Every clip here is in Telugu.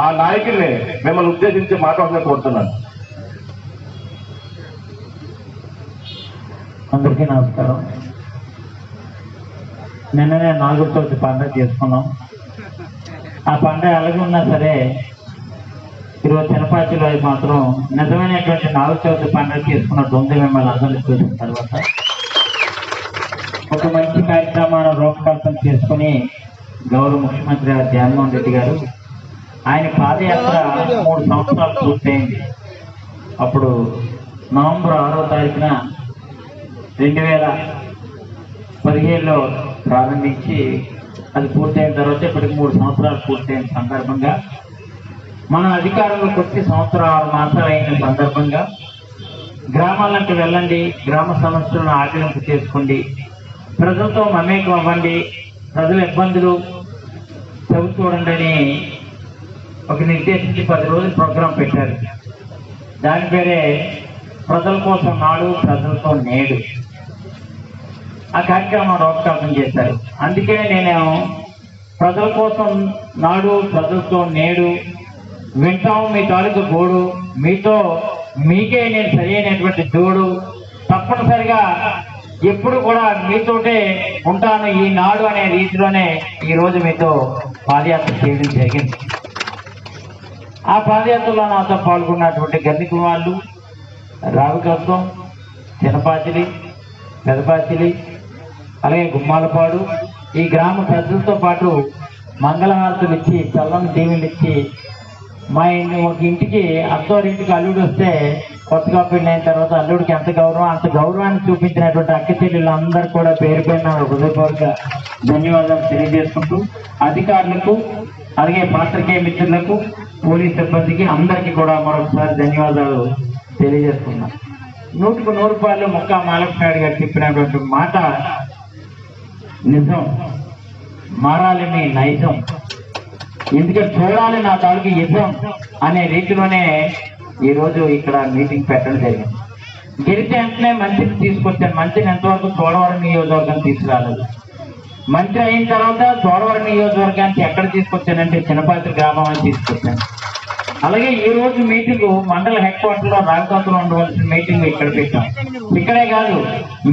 ఆ నాయకుల్ని మిమ్మల్ని ఉద్దేశించి మాట్లాడాలని కోరుతున్నాను. అందరికీ నమస్కారం. నిన్ననే నాలుగు చవితి పండుగ చేసుకున్నాం. ఆ పండుగ అలాగే ఉన్నా సరే ఈరోజు తిరుపతిలో మాత్రం నిజమైనటువంటి నాలుగు చవితి పండుగ చేసుకున్నట్టు ఉంది మిమ్మల్ని అందరినీ చూసిన తర్వాత ఒక మంచి కార్యక్రమాన్ని రూపకల్పన చేసుకుని గౌరవ ముఖ్యమంత్రి గారు జగన్మోహన్ రెడ్డి గారు ఆయన పాదయాత్ర మూడు సంవత్సరాలు పూర్తయింది. అప్పుడు నవంబర్ ఆరో తారీఖున రెండు వేల పదిహేడులో ప్రారంభించి అది పూర్తయిన తర్వాత ఇప్పటికి మూడు సంవత్సరాలు పూర్తయిన సందర్భంగా మన అధికారంలోకి వచ్చి సంవత్సరం ఆరు మాసాలు అయిన సందర్భంగా గ్రామాలకు వెళ్ళండి గ్రామ సమస్యలను ఆకలింపు చేసుకోండి ప్రజలతో మమేకం అవ్వండి ప్రజల ఇబ్బందులు చవి చూడండి అని ఒక నిర్దేశించి పది రోజులు ప్రోగ్రాం పెట్టారు. దాని పేరే ప్రజల కోసం నాడు ప్రజలతో నేడు. ఆ కార్యక్రమం రూపకల్పన చేశారు. అందుకే నేను ప్రజల కోసం నాడు ప్రజలతో నేడు వింటాం మీ తాలూకు గోడు మీతో మీకే నేను సరి అయినటువంటి జోడు తప్పనిసరిగా ఎప్పుడు కూడా మీతోటే ఉంటాను ఈ నాడు అనే రీతిలోనే ఈ రోజు మీతో పాదయాత్ర చేయడం జరిగింది. ఆ పాదయాత్రలో నాతో పాల్గొన్నటువంటి గన్నిక వాళ్ళు రావికత్వం చిన్నపాచిలి పెదపాతిలి అలాగే గుమ్మాలపాడు ఈ గ్రామ పెద్దలతో పాటు మంగళహారతులు ఇచ్చి చల్లని దీవులు ఇచ్చి మా ఇంటి ఒక ఇంటికి అత్తవారింటికి అల్లుడు వస్తే కొత్తగా పెళ్ళైన తర్వాత అల్లుడికి ఎంత గౌరవం అంత గౌరవాన్ని చూపించినటువంటి అక్క చెల్లెళ్ళందరూ కూడా పేరు పైన హృదయపూర్వక ధన్యవాదాలు తెలియజేసుకుంటూ అధికారులకు అలాగే పాత్రికేయ మిత్రులకు పోలీస్ సిబ్బందికి అందరికీ కూడా మరొకసారి ధన్యవాదాలు తెలియజేస్తున్నాను నూటికి నూరు రూపాయలు ముక్కా మాలక్ష్మి గారు చెప్పినటువంటి మాట నిజం. మారాలి మీ నైజం. ఎందుకంటే చూడాలి నా తాలూకు యుద్ధం అనే రీతిలోనే ఈరోజు ఇక్కడ మీటింగ్ పెట్టడం జరిగింది. గెలిచే వెంటనే మంచిని తీసుకొచ్చాను. మంచిని ఎంతవరకు చూడవరం నియోజకవర్గం తీసుకురాలేదు. మంత్రి అయిన తర్వాత చోడవరం నియోజకవర్గానికి ఎక్కడ తీసుకొచ్చానంటే చిన్నపాత్రి గ్రామం అని తీసుకొచ్చాను. అలాగే ఈ రోజు మీటింగ్ మండల హెడ్ క్వార్టర్లో రాజకోతలో ఉండవలసిన మీటింగ్ ఇక్కడ పెట్టాం. ఇక్కడే కాదు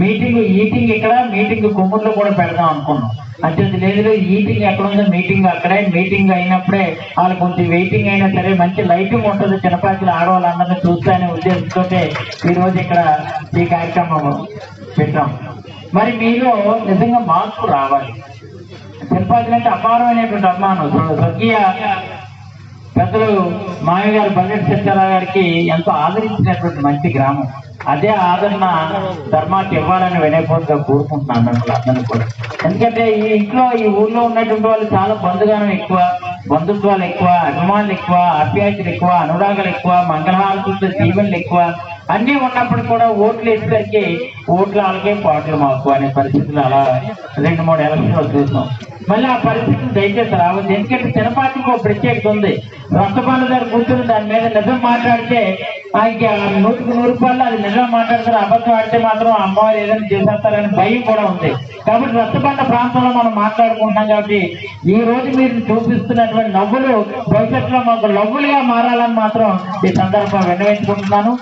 మీటింగ్ ఈటింగ్ ఇక్కడ మీటింగ్ కొమ్ముర్లో కూడా పెడదాం అనుకున్నాం. అంటే లేదు ఈటింగ్ ఎక్కడ ఉందో మీటింగ్ అక్కడే మీటింగ్ అయినప్పుడే వాళ్ళు కొంచెం వెయిటింగ్ అయినా సరే మంచి లైటింగ్ ఉంటుంది చిన్నపాటిలు ఆడవాళ్ళందరినీ చూస్తానే ఉద్దేశంతో ఈ రోజు ఇక్కడ ఈ కార్యక్రమం పెట్టాం. మరి మీలో నిజంగా మార్పు రావాలి. చిన్నపాటిలు అంటే అపారమైనటువంటి అభిమానం. స్వర్గీయ పెద్దలు మామయ్య గారు బండెట్ సత్యారావు గారికి ఎంతో ఆదరించినటువంటి మంచి గ్రామం. అదే ఆదరణ ధర్మానికి ఇవ్వాలని వినయపోతుగా కోరుకుంటున్నాను మిమ్మల్ని అందరినీ కూడా. ఎందుకంటే ఈ ఇంట్లో ఈ ఊర్లో ఉన్నటువంటి వాళ్ళు చాలా బంధుగానం ఎక్కువ బంధుత్వాలు ఎక్కువ అభిమానులు ఎక్కువ ఆప్యాయతలు ఎక్కువ అనురాగాలు ఎక్కువ మంగళహారతులతో దీవెనలు ఎక్కువ. అన్నీ ఉన్నప్పుడు కూడా ఓట్లు వేసేసరికి ఓట్లు వాళ్ళకే పాటలు మాకు అనే పరిస్థితులు అలా రెండు మూడు ఎలక్షన్లు చూసాం మళ్ళీ ఆ పరిస్థితులు దయచేసి రావద్దు. ఎందుకంటే తినపాటికి ఒక ప్రత్యేకత ఉంది. రక్తపాల దగ్గర కూర్చుని దాని మీద నిజం మాట్లాడితే ఆయనకి ఆ నూటికి నూరు రూపాయలు అది నిజం మాట్లాడతారు అబద్ధం ఆడితే మాత్రం అమ్మవారు ఏదైనా చేసేస్తారని భయం కూడా ఉంది. కాబట్టి రక్తబండ ప్రాంతంలో మనం మాట్లాడుకుంటున్నాం కాబట్టి ఈ రోజు మీరు చూపిస్తున్నటువంటి నవ్వులు భవిష్యత్తులో మాకు నవ్వులుగా మారాలని మాత్రం ఈ సందర్భంగా విన్నవించుకుంటున్నాను.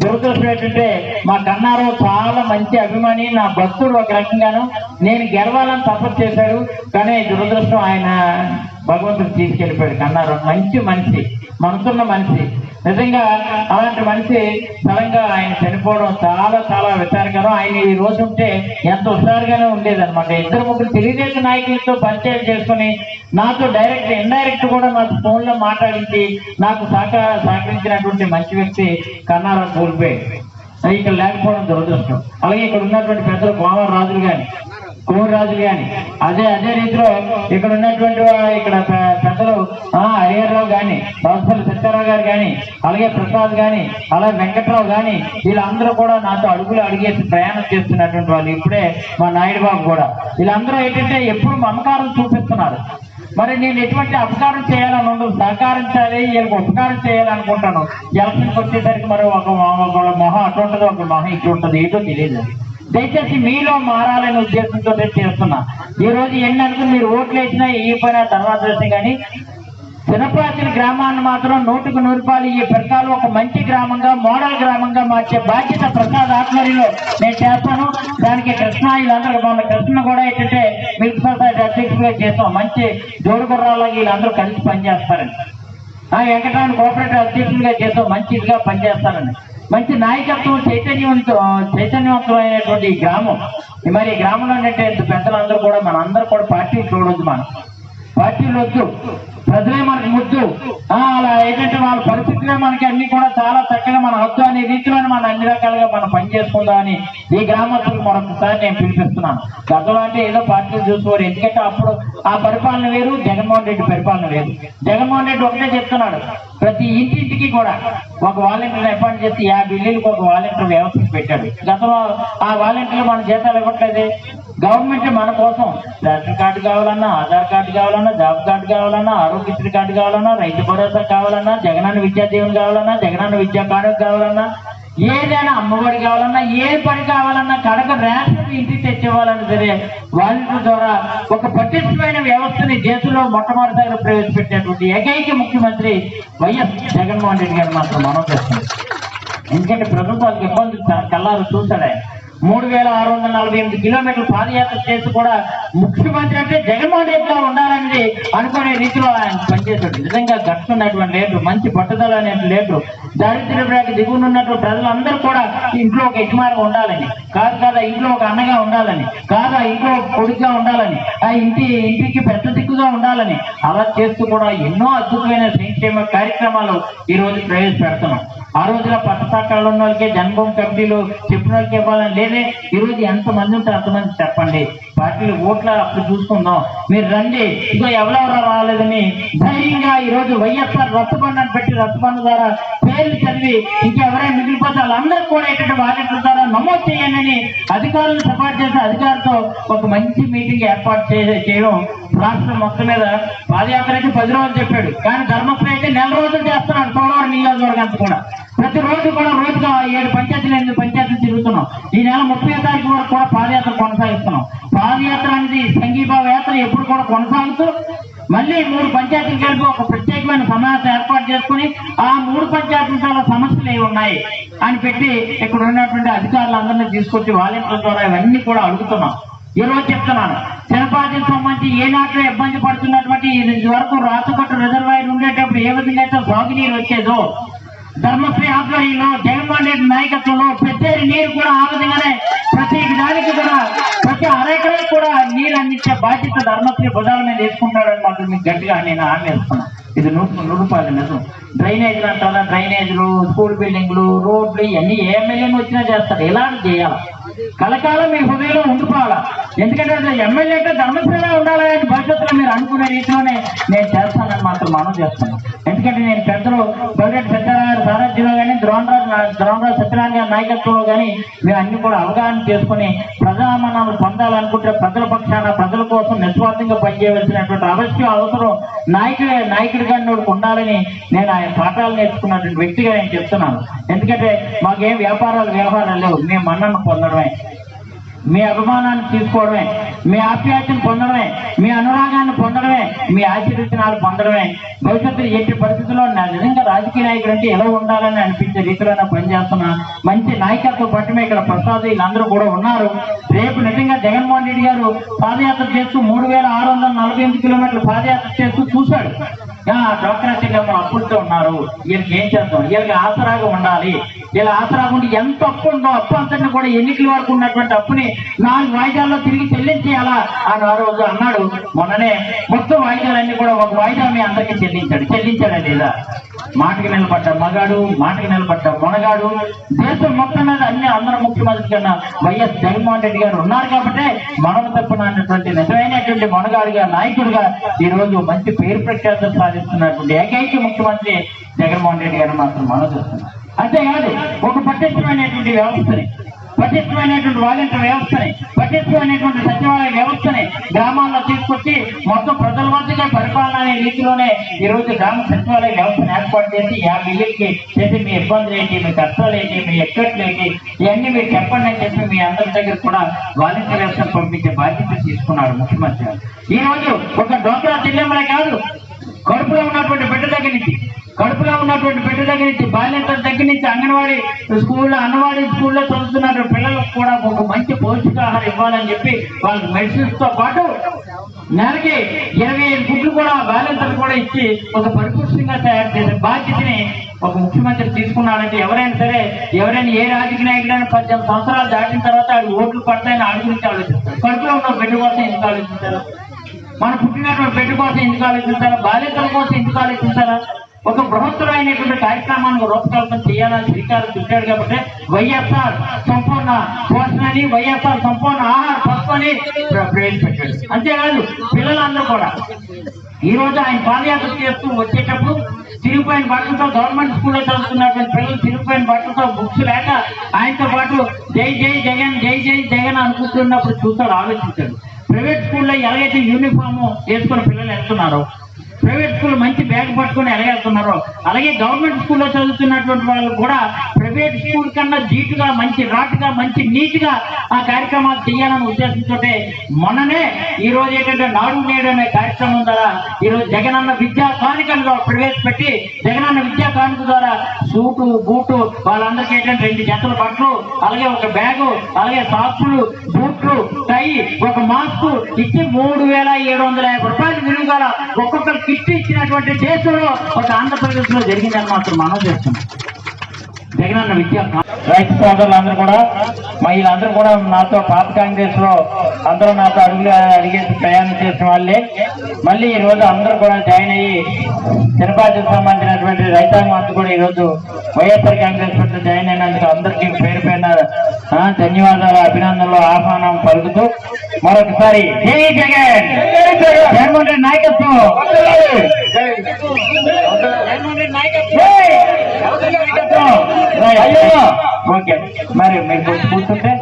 దురదృష్టం ఏంటంటే మా కన్నారావు చాలా మంచి అభిమాని నా భక్తుడు ఒక రకంగాను. నేను గెలవాలని తపస్సు చేశాడు కానీ దురదృష్టం ఆయన భగవంతుడు తీసుకెళ్ళిపోయాడు. కన్నారావు మంచి మనిషి మనసున్న మనిషి. నిజంగా అలాంటి మనిషి సడన్గా ఆయన చనిపోవడం చాలా చాలా విచారకరం. ఆయన ఈ రోజు ఉంటే ఎంత హుషారుగానే ఉండేది అనమాట ఇద్దరు ముగ్గురు తెలుగుదేశం నాయకులతో పరిచయం చేసుకుని నాతో డైరెక్ట్ ఇండైరెక్ట్ కూడా నాకు ఫోన్లో మాట్లాడించి నాకు సహకార సహకరించినటువంటి మంచి వ్యక్తి కన్నారావు కోల్పోయాడు. ఇక్కడ లేకపోవడం దురదృష్టం. అలాగే ఇక్కడ ఉన్నటువంటి పెద్దలు కోమర రాజులు కానీ కోమర రాజులు కానీ అదే అదే రీతిలో ఇక్కడ ఉన్నటువంటి ఇక్కడ పెద్దలు ఆ, కానీ సంస్థల సత్యారావు గారు కానీ అలాగే ప్రసాద్ కానీ అలాగే వెంకట్రావు కానీ వీళ్ళందరూ కూడా నాతో అడుగులు అడిగేసి ప్రయాణం చేస్తున్నటువంటి వాళ్ళు ఇప్పుడే మా నాయుడు బాబు కూడా. వీళ్ళందరూ ఏంటంటే ఎప్పుడు మమకారం చూపిస్తున్నారు. మరి నేను ఎటువంటి అపకారం చేయాలని ఉండదు సహకరించాలి వీళ్ళకి ఉపకారం చేయాలనుకుంటాను. ఎలక్షన్కి వచ్చేసరికి మరి ఒక మొహం అటు ఉంటుంది ఒక మొహం ఇటు ఉంటుంది ఏదో తెలియదు. దయచేసి మీలో మారాలనే ఉద్దేశంతో నేను చేస్తున్నా. ఈ రోజు ఎన్ని అనుకుని మీరు ఓట్లు వేసినా ఇవ్వకపోయినా తర్వాత విషయం కానీ చిన్నపాతిరి గ్రామాన్ని మాత్రం నూటికి నూరు రూపాయలు ఈ పెరకాలు ఒక మంచి గ్రామంగా మోడల్ గ్రామంగా మార్చే బాధ్యత ప్రసాద్ ఆధ్వర్యంలో నేను చేస్తాను. దానికి కృష్ణ వీళ్ళందరూ మన కృష్ణ కూడా ఏంటంటే మిల్క్ సొసైటీ అధ్యక్షుడిగా చేస్తాం. మంచి జోడుగుర్రాలు వీళ్ళందరూ కలిసి పనిచేస్తారండి ఆ వెంకటరామన్ కోఆపరేటివ్ అధ్యక్షుడిగా చేస్తాం. మంచిగా పనిచేస్తారండి మంచి నాయకత్వం చైతన్యంతో చైతన్యవంతమైనటువంటి ఈ గ్రామం. మరి ఈ గ్రామంలో ఏంటంటే పెద్దలందరూ కూడా మనందరూ కూడా పార్టీ చూడొద్దు మనం. పార్టీలు వద్దు ప్రజలే మనకి ముద్దు. అలా ఏంటంటే వాళ్ళ పరిస్థితులే మనకి అన్ని కూడా చాలా చక్కగా మన హద్దు అనే రీతిలో మనం అన్ని రకాలుగా మనం పనిచేసుకుందామని ఈ గ్రామస్తులకు మరొకసారి నేను పిలిపిస్తున్నాను. గతంలో అంటే ఏదో పార్టీలు చూసుకోరు. ఎందుకంటే అప్పుడు ఆ పరిపాలన వేరు జగన్మోహన్ రెడ్డి పరిపాలన వేరు. జగన్మోహన్ రెడ్డి ఒకటే చెప్తున్నాడు ప్రతి ఇంటింటికి కూడా ఒక వాలంటీర్ అపాయింట్ చేసి యాభై ఇల్లులకు ఒక వాలంటీర్ వ్యవస్థ పెట్టాడు. గతంలో ఆ వాలంటీర్లు మన జీతాలు ఇవ్వట్లేదు. గవర్నమెంట్ మన కోసం రేషన్ కార్డు కావాలన్నా ఆధార్ కార్డు కావాలన్నా జాబ్ కార్డు కావాలన్నా ఆరోగ్యశ్రీ కార్డు కావాలన్నా రైతు భరోసా కావాలన్నా జగనన్న విద్యా దీవెన కావాలన్నా జగనన్న విద్యా కార్డు కావాలన్నా ఏదైనా అమ్మఒడి కావాలన్నా ఏ పని కావాలన్నా కడక రేషన్ ఇంటికి తెచ్చేవాళ్ళని సరే వాళ్ళ ద్వారా ఒక పటిష్టమైన వ్యవస్థని దేశంలో మొట్టమొదటిసారి ప్రవేశపెట్టినటువంటి ఏకైక ముఖ్యమంత్రి వైఎస్ జగన్మోహన్ రెడ్డి గారు మాత్రం మనం చేస్తున్నారు ఎందుకంటే ప్రభుత్వాలకు ఇబ్బంది కల్లారు చూశాడు ఆయన మూడు వేల ఆరు వందల నలభై ఎనిమిది కిలోమీటర్లు పాదయాత్ర చేసి కూడా ముఖ్యమంత్రి అంటే జగన్మోహన్ రెడ్డిగా ఉండాలని అనుకునే రీతిలో ఆయన పనిచేశాడు. నిజంగా గట్టుకున్నటువంటి లేడు మంచి పట్టుదల అనేటువంటి లేడు దారిద్ర్య రేఖ దిగువన ప్రజలందరూ కూడా ఇంట్లో ఒక యజమానిగా ఉండాలని కాదు కాదా ఇంట్లో ఒక అన్నగా ఉండాలని కాదా ఇంట్లో ఒక కొడుకుగా ఉండాలని ఆ ఇంటి ఇంటికి పెద్ద దిక్కుగా ఉండాలని అలా చేస్తూ కూడా ఎన్నో అద్భుతమైన సంక్షేమ కార్యక్రమాలు ఈ రోజు ప్రవేశపెడుతున్నాం. ఆ రోజున పట్టసాకాలు ఉన్న వాళ్ళకి జన్మభూమి కమిటీలు చెప్పిన వాళ్ళకి ఇవ్వాలని లేదే. ఈరోజు ఎంతమంది ఎంత మంది ఉంటే అంతమంది చెప్పండి. పార్టీలు ఓట్ల అప్పుడు చూసుకుందాం. మీరు రండి. ఇదిగో ఎవరెవరు రాలేదని ధైర్యంగా ఈ రోజు వైఎస్ఆర్ రచ్చబండని పెట్టి రచ్చబండ ద్వారా పేర్లు చదివి ఇంకెవరైనా మిగిలిపోతే వాళ్ళందరూ కూడా ఏంటంటే వాలంటీర్ ద్వారా నమోదు చేయండి అని అధికారులను సపోర్ట్ చేసిన అధికారులతో ఒక మంచి మీటింగ్ ఏర్పాటు చేయడం రాష్ట్రం మొత్తం మీద పాదయాత్ర అయితే పది రోజులు చెప్పాడు. కానీ ధర్మస్థలం అయితే నెల రోజులు చేస్తున్నాడు పోలవరం నియోజకవర్గానికి కూడా. ప్రతి రోజు కూడా రోజుగా ఏడు పంచాయతీలు ఎనిమిది పంచాయతీలు తిరుగుతున్నాం. ఈ నెల ముప్పై తారీఖు వరకు కూడా పాదయాత్ర కొనసాగిస్తున్నాం. పాదయాత్ర అనేది సంఘీభావ యాత్ర ఎప్పుడు కూడా కొనసాగుతూ మళ్ళీ మూడు పంచాయతీలు కలిపి ఒక ప్రత్యేకమైన సమావేశం ఏర్పాటు చేసుకుని ఆ మూడు పంచాయతీల సమస్యలు ఏవి ఉన్నాయి అని పెట్టి ఇక్కడ ఉన్నటువంటి అధికారులందరినీ తీసుకొచ్చి వాలంటీర్ల ద్వారా ఇవన్నీ కూడా అడుగుతున్నాం. ఈ రోజు చెప్తున్నాను. శిల్పాజీ సంబంధించి ఏ నాట్లో ఇబ్బంది పడుతున్నటువంటి ఇది వరకు రాసుకొట్టు రిజర్వాయర్ ఉండేటప్పుడు ఏ విధంగా అయితే సాగునీరు వచ్చేదో ధర్మశ్రీ ఆధ్వర్యంలో జగన్మోహన్ రెడ్డి నాయకత్వంలో పెద్దేరి నీరు కూడా ఆ విధంగానే ప్రతి దానికి కూడా ప్రతి అరెకరానికి కూడా నీరు అందించే బాధ్యత ధర్మశ్రీ భుజాల మీద వేసుకుంటాడని మాత్రం మీకు గట్టిగా నేను హామీ ఇస్తున్నాను ఇది నూరు నూరుపాయలు నిజం. డ్రైనేజీలు అంటారా? డ్రైనేజీలు స్కూల్ బిల్డింగ్లు రోడ్లు ఇవన్నీ ఏ ఎమ్మెల్యేని వచ్చినా చేస్తారు. ఇలాంటి చేయాలి. కలకాలం మీ హృదయంలో ఉండిపోవాలా. ఎందుకంటే ఎమ్మెల్యే అంటే ధర్మశ్రీగా ఉండాలని భవిష్యత్తులో మీరు అనుకునే రీతిలోనే నేను చేస్తానని మాత్రం మనం చేస్తున్నాను ఎందుకంటే నేను పెద్దలు బౌరెడ్డి సత్యనారాయణ సారథ్యంలో కానీ ద్రోణరాజు ద్రోణరాజు సత్యనారాయణ గారి నాయకత్వంలో కానీ మేము అన్ని కూడా అవగాహన చేసుకుని ప్రజామనాలు పొందాలనుకుంటే ప్రజల పక్షాన ప్రజల కోసం నిస్వార్థంగా పనిచేయవలసినటువంటి అవశ్యం అవసరం నాయకుడే నాయకుడిగా నోడుకు ఉండాలని నేను ఆయన పాఠాలు నేర్చుకున్నటువంటి వ్యక్తిగా నేను చెప్తున్నాను. ఎందుకంటే మాకేం వ్యాపారాలు వ్యవహారాలు లేవు. మేము మన్నను పొందడమే. మీ అభిమానాన్ని తీసుకోవడమే మీ ఆప్యాయతను పొందడమే మీ అనురాగాన్ని పొందడమే మీ ఆశీర్వచనాలు పొందడమే. భవిష్యత్తులో ఎట్టి పరిస్థితుల్లో నా నిజంగా రాజకీయ నాయకుడు అంటే ఎలా ఉండాలని అనిపించే రీతిలో పనిచేస్తున్నా. మంచి నాయకత్వ పట్టమే ఇక్కడ ప్రసాద్ వీళ్ళందరూ కూడా ఉన్నారు. రేపు నిజంగా జగన్మోహన్ రెడ్డి గారు పాదయాత్ర చేస్తూ మూడు వేల ఆరు వందల నలభై ఎనిమిది కిలోమీటర్లు పాదయాత్ర చేస్తూ చూశాడు. డ్వాక్రా చెల్లెమ్మ అప్పులతో ఉన్నారు. వీళ్ళకి ఏం చేద్దాం? వీళ్ళకి ఆసరాగా ఉండాలి. వీళ్ళ ఆసరాగా ఉండి ఎంత అప్పు ఉందో అప్పు అంతటిని కూడా ఎన్నికల వరకు ఉన్నటువంటి అప్పుని నాలుగు వాయిదాల్లో తిరిగి చెల్లించేయాలా? అని ఆ రోజు అన్నాడు. మొన్ననే మొత్తం వాయిదాలన్నీ కూడా ఒక వాయిదా మీ అందరికీ చెల్లించాడు. చెల్లించాడా లేదా? మాటకి నిలబడ్డ మగాడు మాటకి నిలబడ్డ మొనగాడు. దేశం మొత్తం మీద అన్ని అందరూ ముఖ్యమంత్రి కన్నా వైఎస్ జగన్మోహన్ రెడ్డి గారు ఉన్నారు కాబట్టి మనం తప్పున అన్నటువంటి నిజమైనటువంటి మొనగాడుగా నాయకుడిగా ఈ రోజు మంచి పేరు ప్రఖ్యాతం సాధిస్తున్నటువంటి ఏకైక ముఖ్యమంత్రి జగన్మోహన్ రెడ్డి గారు మాత్రం మనం చూస్తున్నాం. అంతేకాదు ఒక పట్టించమైనటువంటి వ్యవస్థని పటిష్టమైనటువంటి వాలంటీర్ వ్యవస్థని పటిష్టమైనటువంటి సచివాలయ వ్యవస్థని గ్రామాల్లో తీసుకొచ్చి మొత్తం ప్రజల మధ్యగా పరిపాలన అనే రీతిలోనే ఈ రోజు గ్రామ సచివాలయ వ్యవస్థను ఏర్పాటు చేసి యాభై ఇళ్ళకి చేసి మీ ఇబ్బందులు ఏంటి మీ కష్టాలు ఏంటి మీ ఎక్కట్లు ఏంటి ఇవన్నీ మీరు చెప్పండి అని చెప్పి మీ అందరి దగ్గర కూడా వాలంటీర్ వ్యవస్థను పంపించే బాధ్యత తీసుకున్నారు ముఖ్యమంత్రి గారు. ఈ రోజు ఒక డోక్రా జిల్లామనే కాదు కడుపులో ఉన్నటువంటి బిడ్డ దగ్గర నుంచి కడుపులో ఉన్నటువంటి బిడ్డ దగ్గర నుంచి బాల్యంతో దగ్గర నుంచి అంగన్వాడీ స్కూల్లో అంగన్వాడీ స్కూల్లో చదువుతున్నటువంటి పిల్లలకు కూడా ఒక మంచి పౌష్టికాహారం ఇవ్వాలని చెప్పి వాళ్ళకి మెడిసిన్స్తో పాటు నెలకి ఇరవై ఐదు గుడ్లు కూడా బాల్యంతలు కూడా ఇచ్చి ఒక పరిపుష్టంగా తయారు చేసే బాధ్యతని ఒక ముఖ్యమంత్రి తీసుకున్నాడంటే ఎవరైనా సరే ఎవరైనా ఏ రాజకీయ నాయకుడైనా పద్దెనిమిది సంవత్సరాలు దాటిన తర్వాత ఆడు ఓట్లు పడతాయని ఆడి ఆలోచిస్తారు. కడుపులో ఉన్న బిడ్డ కోసం ఎందుకు ఆలోచించారా మన పుట్టినటువంటి బిడ్డ కోసం ఎందుకు ఆలోచించారా బాల్యతల కోసం ఎందుకు ఆలోచించారా ఒక బృహత్తరమైనటువంటి కార్యక్రమాన్ని రూపకల్పన చేయాలని శ్రీకారం చుట్టాడు కాబట్టి వైఎస్ఆర్ సంపూర్ణ పోషణని వైఎస్ఆర్ సంపూర్ణ ఆహార పథకం ప్రవేశపెట్టాడు. అంతేకాదు పిల్లలందరూ కూడా. ఈ రోజు ఆయన పాదయాత్ర చేస్తూ వచ్చేటప్పుడు తిరిగిపోయిన బట్టలతో గవర్నమెంట్ స్కూల్లో చదువుతున్నటువంటి పిల్లలు తిరిగిపోయిన బట్టలతో బుక్స్ లేక ఆయనతో పాటు జై జై జగన్ జై జై జగన్ అనుకుంటున్నప్పుడు చూస్తాడు ఆలోచించాడు. ప్రైవేట్ స్కూల్లో ఎలాగైతే యూనిఫామ్ వేసుకుని పిల్లలు వెళ్తున్నారో ప్రైవేట్ స్కూల్ మంచి బ్యాగ్ పట్టుకొని ఎలాగెళ్తున్నారో అలాగే గవర్నమెంట్ స్కూల్లో చదువుతున్నటువంటి వాళ్ళు కూడా ప్రైవేట్ స్కూల్ కన్నా జీటుగా మంచి రాటుగా మంచి నీట్గా ఆ కార్యక్రమాలు చేయాలని ఉద్దేశంతో మొన్ననే ఈ రోజు ఏంటంటే నాడు నేడు అనే కార్యక్రమం ద్వారా ఈ రోజు జగనన్న విద్యా కానుకలు ప్రవేశపెట్టి జగనన్న విద్యా కానుక ద్వారా సూటు బూటు వాళ్ళందరికీ ఏంటంటే రెండు జతల బట్టలు అలాగే ఒక బ్యాగు అలాగే సాక్సులు బూట్లు టై ఒక మాస్క్ ఇచ్చి మూడు వేల ఏడు వందల యాభై రూపాయలు విలువ గల ఒక్కొక్కరు దేశంలో ఒక ఆంధ్రప్రదేశ్లో జరిగిందని మాత్రం మనం చేస్తున్నాం. జగనన్న విద్యా. కా- రైతు సోదరులందరూ కూడా మహిళలందరూ కూడా నాతో పాత కాంగ్రెస్లో అందరూ నాతో అడుగులు అడిగేసి ప్రయాణం చేసిన వాళ్ళే. మళ్ళీ ఈ రోజు అందరూ కూడా జాయిన్ అయ్యి తిరుపతికి సంబంధించినటువంటి రైతాంగం అంతా కూడా ఈ రోజు వైఎస్ఆర్ కాంగ్రెస్ పార్టీ జాయిన్ అయినందుకు అందరికీ పేరు పైన ధన్యవాదాలు అభినందనలు ఆహ్వానం పలుకుతూ మరొకసారి జై జగన్! జగన్మోహన్ రెడ్డి నాయకత్వం జగన్మోహన్ ఓకే మరి మీరు కూర్చుంటే